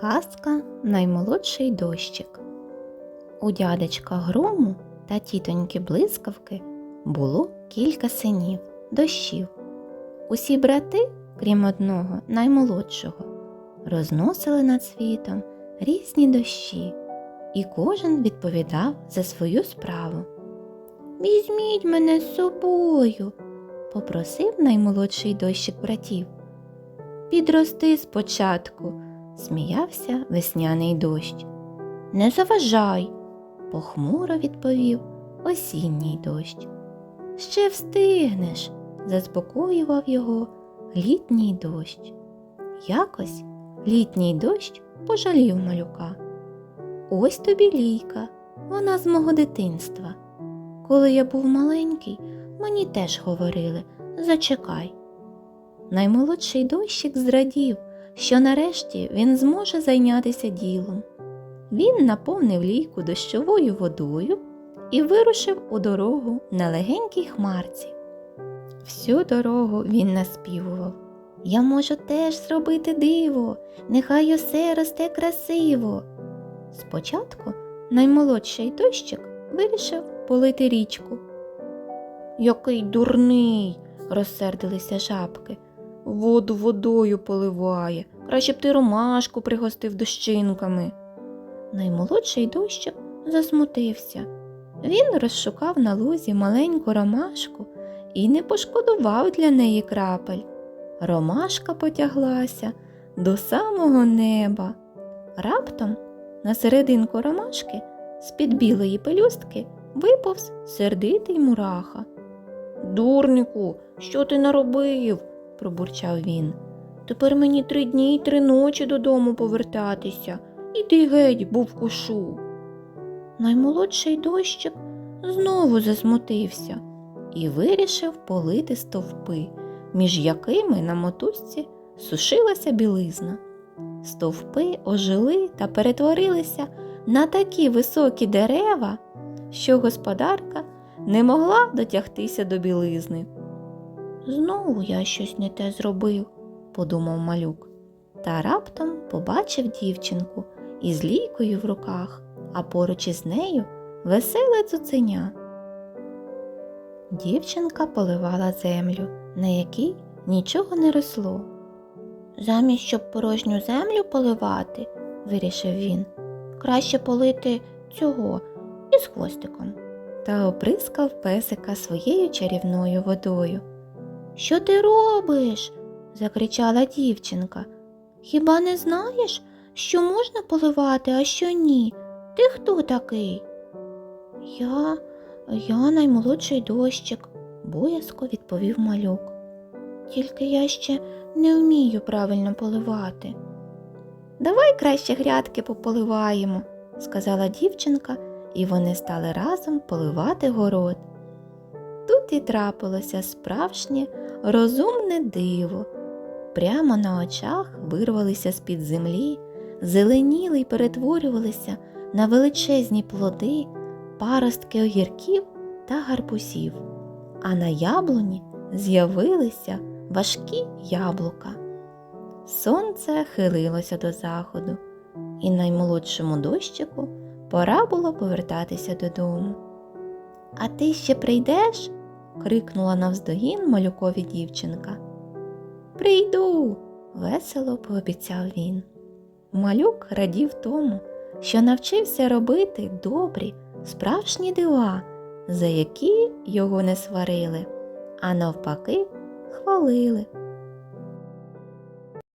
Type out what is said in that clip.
Казка наймолодший дощик. У дядечка грому та тітоньки блискавки було кілька синів, дощів. Усі брати, крім одного, наймолодшого, розносили над світом різні дощі, і кожен відповідав за свою справу. Візьміть мене з собою, попросив наймолодший дощик братів. Підрости спочатку, сміявся весняний дощ. Не заважай, похмуро відповів осінній дощ. Ще встигнеш, заспокоював його літній дощ. Якось літній дощ пожалів малюка. Ось тобі лійка, вона з мого дитинства. Коли я був маленький, мені теж говорили зачекай. Наймолодший дощик зрадів, що нарешті він зможе зайнятися ділом. Він наповнив лійку дощовою водою і вирушив у дорогу на легенькій хмарці. Всю дорогу він наспівував Я можу теж зробити диво, нехай усе росте красиво. Спочатку наймолодший дощик вирішив полити річку. Який дурний, розсердилися жабки. Воду водою поливає. Краще б ти ромашку пригостив дощинками. Наймолодший дощик засмутився. Він розшукав на лузі маленьку ромашку і не пошкодував для неї крапель. Ромашка потяглася до самого неба. Раптом на серединку ромашки з-під білої пелюстки виповз сердитий мураха. Дурнику, що ти наробив? Пробурчав він. Тепер мені три дні й три ночі додому повертатися. Іди геть, був кушу. Наймолодший дощик знову засмутився і вирішив полити стовпи, між якими на мотузці сушилася білизна. Стовпи ожили та перетворилися на такі високі дерева, що господарка не могла дотягтися до білизни. Знову я щось не те зробив, подумав малюк, та раптом побачив дівчинку із лійкою в руках, а поруч із нею веселе цуценя. Дівчинка поливала землю, на якій нічого не росло. Замість щоб порожню землю поливати, вирішив він, краще полити цього із хвостиком. Та оприскав песика своєю чарівною водою. Що ти робиш? закричала дівчинка. Хіба не знаєш, що можна поливати, а що ні? Ти хто такий? Я, я наймолодший дощик, боязко відповів малюк. Тільки я ще не вмію правильно поливати. Давай краще грядки пополиваємо, сказала дівчинка, і вони стали разом поливати город. Тут і трапилося справжнє розумне диво. Прямо на очах вирвалися з-під землі, зеленіли й перетворювалися на величезні плоди, паростки огірків та гарбузів, а на яблуні з'явилися важкі яблука. Сонце хилилося до заходу, і наймолодшому дощику пора було повертатися додому. А ти ще прийдеш? Крикнула навздогін малюкові дівчинка. Прийду, весело пообіцяв він. Малюк радів тому, що навчився робити добрі, справжні дива, за які його не сварили, а навпаки, хвалили.